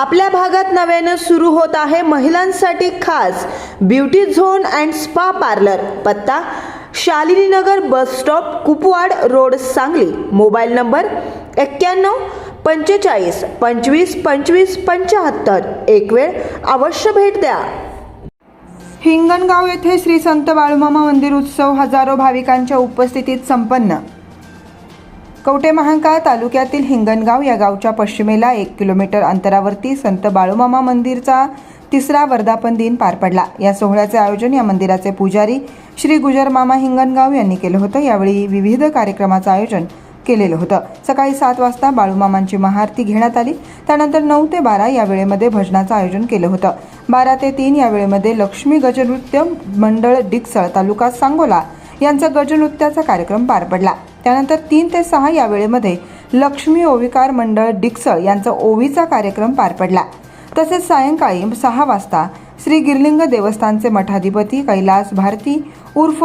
आपल्या भागात नव्यानं सुरू होत आहे महिलांसाठी खास beauty zone and spa parlour. पत्ता Shalininagar bus stop Kupwad road Sangli. Mobile number एक्क्याण्णव पंचेचाळीस पंचवीस पंचवीस पंचाहत्तर. एक वेळ अवश्य भेट द्या. हिंगणगाव येथे श्री संत बाळूमामा मंदिर उत्सव हजारो भाविकांच्या उपस्थितीत संपन्न. कवटे महांकाळ तालुक्यातील हिंगणगाव या गावच्या पश्चिमेला एक किलोमीटर अंतरावरती संत बाळूमामा मंदिरचा तिसरा वर्धापन दिन पार पडला. या सोहळ्याचे आयोजन या मंदिराचे पुजारी श्री गुजरमामा हिंगणगाव यांनी केलं होतं. यावेळी विविध कार्यक्रमाचं आयोजन केलेलं होतं. सकाळी सात वाजता बाळूमामांची महाआरती घेण्यात आली. त्यानंतर नऊ ते बारा या वेळेमध्ये भजनाचं आयोजन केलं होतं. बारा ते तीन या वेळेमध्ये लक्ष्मी गजनृत्य मंडळ डिकसळ तालुका सांगोला यांचा गजनृत्याचा कार्यक्रम पार पडला. त्यानंतर तीन ते सहा या वेळेमध्ये लक्ष्मी ओविकार मंडळ डिक्सळ यांचा ओवीचा कार्यक्रम पार पडला. तसेच सायंकाळी सहा वाजता श्री गिरलिंग देवस्थानचे मठाधिपती कैलास भारती उर्फ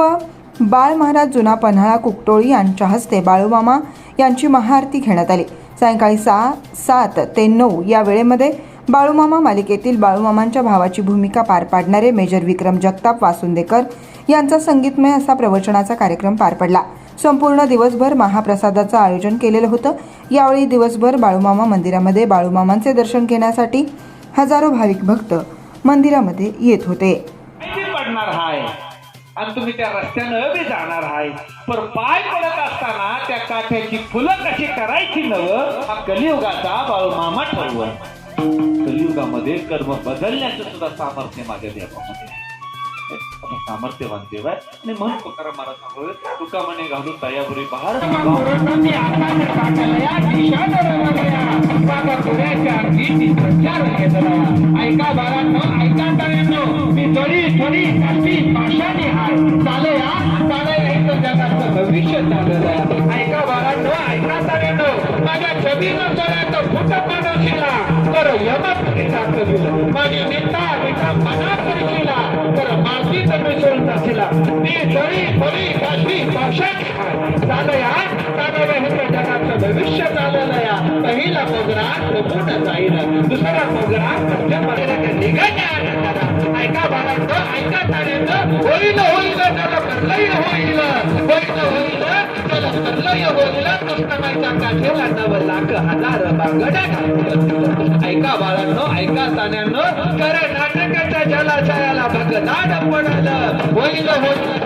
बाळ महाराज जुना पन्हाळा कुकटोळी यांच्या हस्ते बाळूमामा यांची महाआरती घेण्यात आली. सायंकाळी सहा सात ते नऊ या वेळेमध्ये बाळूमामा मालिकेतील बाळूमामांच्या भावाची भूमिका पार पाडणारे मेजर विक्रम जगताप वासुंदेकर यांचा संगीतमय असा प्रवचनाचा कार्यक्रम पार पडला. संपूर्ण दिवसभर महाप्रसादाचं आयोजन केलेलं होतं. यावेळी दिवसभर बाळूमामा मंदिरामध्ये बाळूमामांचे दर्शन घेण्यासाठी हजारो भाविक भक्त मंदिरामध्ये येत होते. पडणार हाय. आणि तुम्ही त्या रस्त्यानं बी जाणार हाय. पर पाय पडत असताना त्या काठ्याची फुलं कशी करायची नव हा कलियुगाचा बाळूमामा ठरव कलियुगामध्ये कर्म बदलण्याचं सुद्धा सामर्थ्य माझ्या देवामध्ये आहे. आता सामर्थ्यवान देव आहे आणि म्हणून तुकाराम महाराज सांगतोय तुका म्हणे घालून तयापुरी बहार. ऐका बाळांनो ऐका तळ्यांनो मी थोडी थोडी काठी पाषाणी हाय चाले या चाले यायचं जगाचं भविष्य चाललं आहे. ऐका बाळांनो ऐका तळ्यांनो माझ्या छबीनं चढायचं फुट केला तर यमपुरी दाखविलं माझी निंदा निका मना करशीला हाय चाले या जगाचं भविष्य चाललं या पहिला मोगरा कोपून जाईल. दुसरा मोगरा मध्यपर्यंत निघाल्या आनंदाला ऐका बाळांनो ऐका ताण्यांनो होईल होईल त्याला प्रलय होईल. होईल होईल त्याला होईल. काठेला नव लाख हजार बांगड्या घालतील. ऐका बाळांनो ऐका ताण्यांनो कर नाटकाच्या जलाशयाला भगदाड पडलं. होईल होईल.